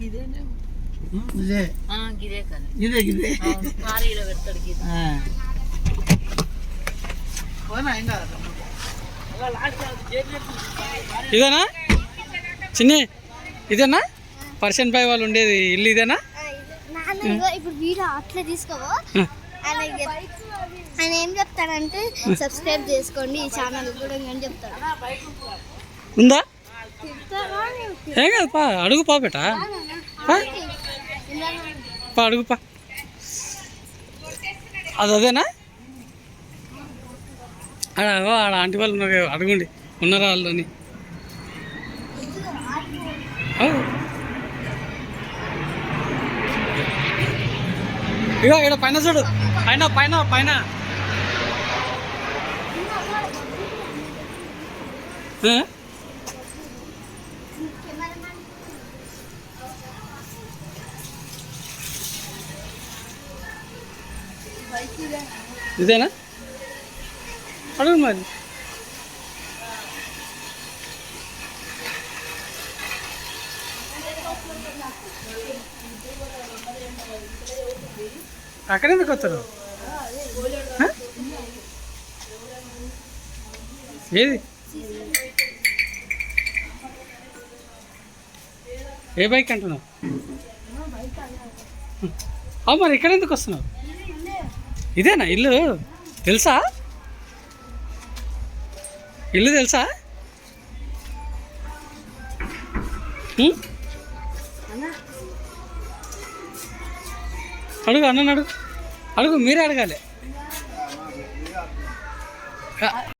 ఇదేనే ఇదే ఇదే ఇదే చిన్ని ఇదేనా? పర్సెంట్ పై వాళ్ళు ఉండేది ఇల్లు ఇదేనా? ఇప్పుడు వీడియో అట్లా తీసుకోవా ఆయన చెప్- ఆయన ఏం చెప్తాడంటే సబ్స్క్రైబ్ చేసుకోండి ఈ ఛానల్ కూడా అని చెప్తాడు. ఉందా? ఏం కాదు పా అడుగు పా బేట. పా. అడుగు పా. అది అదేనా? ఆడ ఆడ ఆంటీ వాళ్ళు ఉన్నారు అడగండి. ఉన్నారా వాళ్ళు అని. ఇగో ఇక్కడ పైన చూడు. పైన పైన పైన. ఏ? ఇదేనా? అడుగు మరి. అక్కడ ఎందుకు వస్తారు? ఏది? ఏ బైక్ అంటున్నావు? అవు మరి ఇక్కడ ఎందుకు వస్తున్నావు? ఇదేనా ఇల్లు? తెలుసా? ఇల్లు తెలుసా? అడుగు అన్న అడుగు. అడుగు మీరే అడగాలి.